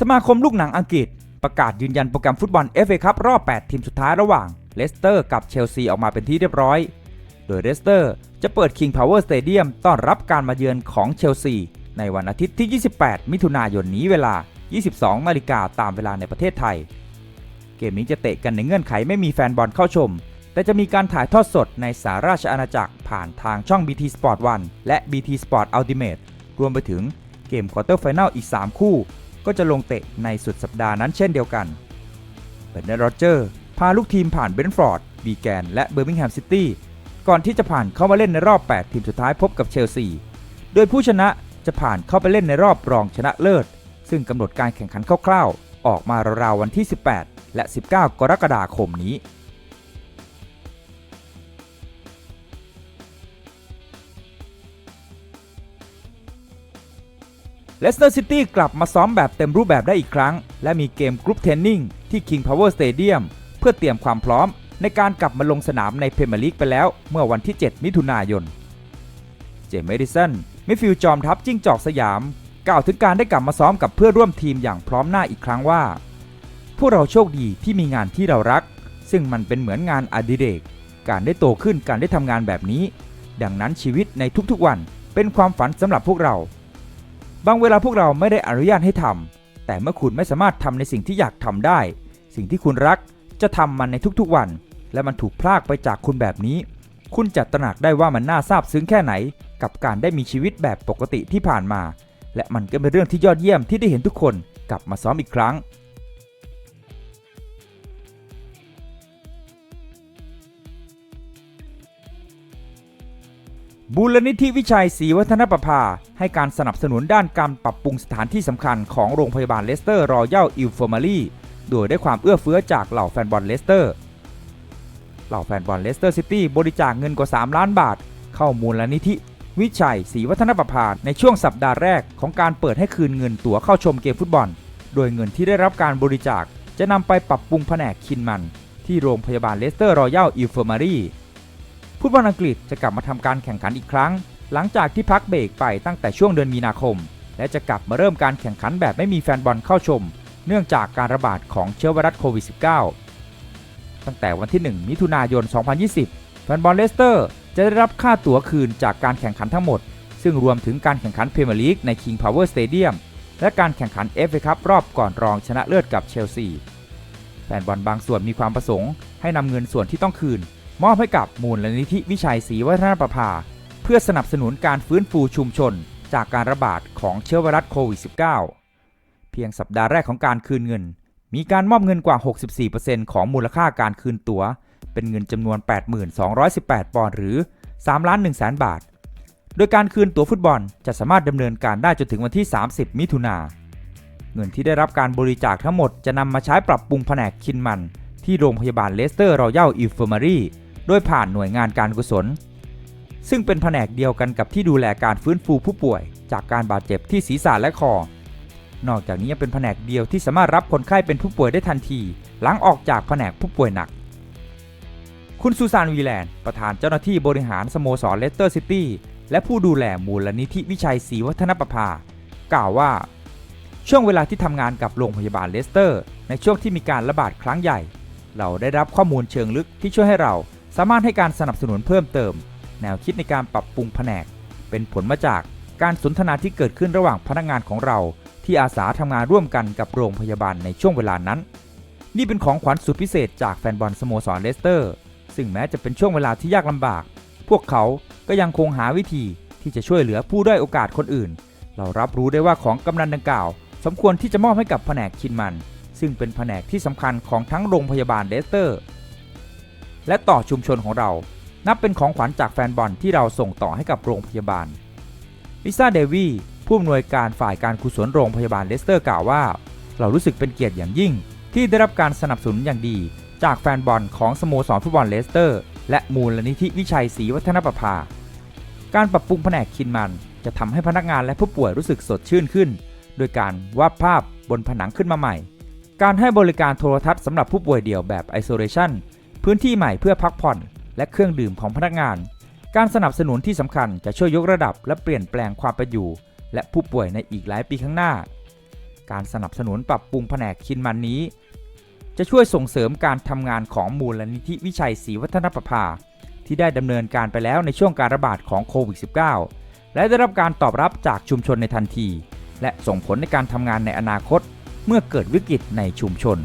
สมาคมลูกหนังอังกฤษ ประกาศยืนยันโปรแกรมฟุตบอล FA คัพรอบ 8 ทีมสุดท้ายระหว่างเลสเตอร์กับเชลซีออกมาเป็นที่เรียบร้อย โดยเลสเตอร์จะเปิด King Power Stadium ต้อนรับการมาเยือนของเชลซี ในวันอาทิตย์ที่ 28 มิถุนายนนี้เวลา 22 นาฬิกาตามเวลาในประเทศไทย เกมนี้จะเตะกันในเงื่อนไขไม่มีแฟนบอลเข้าชม แต่จะมีการถ่ายทอดสดในสาราชอาณาจักรผ่านทางช่อง BT Sport 1 และ BT Sport Ultimate รวมไปถึงเกมควอเตอร์ไฟแนลอีก 3 คู่ ก็จะลงเตะในสุดสัปดาห์นั้นเช่นเดียวกันเบรนด์โรเจอร์พาลูกทีมผ่านเบนฟอร์ดบีแกน และเบอร์มิงแฮมซิตี้ก่อนที่จะผ่านเข้ามาเล่นในรอบ 8 ทีมสุดท้ายพบกับเชลซี โดยผู้ชนะจะผ่านเข้าไปเล่นในรอบรองชนะเลิศ ซึ่งกำหนดการแข่งขันคร่าวๆ ออกมาราวๆวันที่ 18 และ 19 กรกฎาคมนี้ เลสเตอร์ซิตี้กลับมาซ้อมแบบเต็มรูปแบบได้อีกครั้ง และมีเกมกรุ๊ปเทรนนิ่งที่ King Power Stadium เพื่อเตรียมความพร้อม ในการกลับมาลงสนามในเพรเมียร์ลีกไปแล้ว เมื่อวันที่ 7 มิถุนายน เจมส์เมดิสันมิฟิลจอมทัพจิ้งจอกสยาม กล่าวถึงการได้กลับมาซ้อมกับเพื่อร่วมทีมอย่างพร้อมหน้าอีกครั้งว่า พวกเราโชคดีที่มีงานที่เรารัก ซึ่งมันเป็นเหมือนงานอดิเรก การได้โตขึ้นการได้ทำงานแบบนี้ ดังนั้นชีวิตในทุกๆวันเป็นความฝันสำหรับพวกเรา บางเวลาพวกเราไม่ได้อนุญาตให้ทำแต่เมื่อคุณไม่สามารถทำในสิ่งที่อยากทำได้ สิ่งที่คุณรักจะทำมันในทุกๆวัน และมันถูกพลากไปจากคุณแบบนี้ คุณจะตระหนักได้ว่ามันน่าซาบซึ้งแค่ไหน กับการได้มีชีวิตแบบปกติที่ผ่านมา และมันก็เป็นเรื่องที่ยอดเยี่ยมที่ได้เห็นทุกคนกลับมาซ้อมอีกครั้ง บูรณิธิวิชัยศรีวัฒนประภา ให้การสนับสนุนด้านการปรับปรุงสถานที่สำคัญของโรงพยาบาลเลสเตอร์รอยัลอิลฟอร์มารีโดยได้ความเอื้อเฟื้อจากเหล่าแฟนบอลเลสเตอร์ เหล่าแฟนบอลเลสเตอร์ซิตี้บริจาคเงินกว่า 3 ล้านบาท เข้ามูลนิธิวิชัยศรีวัฒนประภาในช่วงสัปดาห์แรกของการเปิดให้คืนเงินตั๋วเข้าชมเกมฟุตบอล โดยเงินที่ได้รับการบริจาคจะนำไปปรับปรุงแผนกคินมัน ที่โรงพยาบาลเลสเตอร์รอยัลอิลฟอร์มารี ฟุตบอลอังกฤษจะกลับมาทำการแข่งขันอีกครั้ง หลังจากที่พักเบรกไปตั้งแต่ช่วงเดือนมีนาคม และจะกลับมาเริ่มการแข่งขันแบบไม่มีแฟนบอลเข้าชม เนื่องจากการระบาดของเชื้อไวรัสโควิด -19 ตั้งแต่วันที่ 1 มิถุนายน 2020 แฟนบอลเลสเตอร์จะได้รับค่าตั๋วคืนจากการแข่งขันทั้งหมด ซึ่งรวมถึงการแข่งขันพรีเมียร์ลีกใน King Power Stadium และการแข่งขัน FA Cup รอบก่อนรองชนะเลิศกับเชลซีแฟนบอลบางส่วนมีความประสงค์ให้นำเงินส่วนที่ต้องคืน มอบให้กับมูลนิธิวิชัยศรีวัฒนประภา เพื่อสนับสนุนการฟื้นฟูชุมชน จากการระบาดของเชื้อไวรัสโควิด -19 เพียงสัปดาห์แรกของการคืนเงิน มีการมอบเงินกว่า 64%ของมูลค่าการคืนตัว๋ว เป็นเงินจำนวน 8218 ปอนด์หรือ3ล้าน1แสนบาท โดยการคืนตั๋วฟุตบอลจะสามารถดำเนินการได้จนถึงวันที่ 30 มิถุนาเงินที่ได้รับการบริจาคทั้งหมดจะนำมาใช้ปรับปรุงแผนกคินมัน ที่โรงพยาบาลเลสเตอร์รอยัลอิลฟอร์มารี โดยผ่านหน่วยงานการกุศล ซึ่งเป็นแผนกเดียวกันกับที่ดูแลการฟื้นฟูผู้ป่วย จากการบาดเจ็บที่ศีรษะและคอ นอกจากนี้ยังเป็นแผนกเดียวที่สามารถรับคนไข้เป็นผู้ป่วยได้ทันที หลังออกจากแผนกผู้ป่วยหนัก คุณซูซานวีแลนด์ประธานเจ้าหน้าที่บริหารสโมสรเลสเตอร์ซิตี้และผู้ดูแลมูลนิธิวิชัยศรีวัฒนประภา กล่าวว่า ช่วงเวลาที่ทำงานกับโรงพยาบาลเลสเตอร์ ในช่วงที่มีการระบาดครั้งใหญ่ เราได้รับข้อมูลเชิงลึกที่ช่วยให้เรา สามารถให้การสนับสนุนเพิ่มเติม แนวคิดในการปรับปรุงแผนก เป็นผลมาจากการสนทนาที่เกิดขึ้นระหว่างพนักงานของเรา ที่อาสาทำงานร่วมกันกับโรงพยาบาลในช่วงเวลานั้น นี่เป็นของขวัญสุดพิเศษจากแฟนบอลสโมสรเลสเตอร์ ซึ่งแม้จะเป็นช่วงเวลาที่ยากลำบาก พวกเขาก็ยังคงหาวิธีที่จะช่วยเหลือผู้ด้อยโอกาสคนอื่น เรารับรู้ได้ว่าของกำนันดังกล่าว สมควรที่จะมอบให้กับแผนกคินมัน ซึ่งเป็นแผนกที่สำคัญของทั้งโรงพยาบาลเลสเตอร์ และต่อชุมชนของเรา นับเป็นของขวัญจากแฟนบอลที่เราส่งต่อให้กับโรงพยาบาลลิซ่าเดวีผู้อำนวยการฝ่ายการกุศลโรงพยาบาลเลสเตอร์กล่าวว่า เรารู้สึกเป็นเกียรติอย่างยิ่ง ที่ได้รับการสนับสนุนอย่างดี จากแฟนบอลของสโมสรฟุตบอลเลสเตอร์ และมูลนิธิวิชัยศรีวัฒนประภา การปรับปรุงแผนกคินมัน จะทำให้พนักงานและผู้ป่วยรู้สึกสดชื่นขึ้น โดยการวาดภาพบนผนังขึ้นมาใหม่ การให้บริการโทรทัศน์สำหรับผู้ป่วยเดี่ยวแบบไอโซเลชัน พื้นที่ใหม่เพื่อพักผ่อน และเครื่องดื่มของพนักงาน การสนับสนุนที่สำคัญจะช่วยยกระดับและเปลี่ยนแปลงความเป็นอยู่ และผู้ป่วยในอีกหลายปีข้างหน้า การสนับสนุนปรับปรุงแผนกคินมันนี้ จะช่วยส่งเสริมการทำงานของมูลนิธิวิชัยศรีวัฒนประภา ที่ได้ดำเนินการไปแล้วในช่วงการระบาดของโควิด -19 และได้รับการตอบรับจากชุมชนในทันที และส่งผลในการทำงานในอนาคต เมื่อเกิดวิกฤตในชุมชน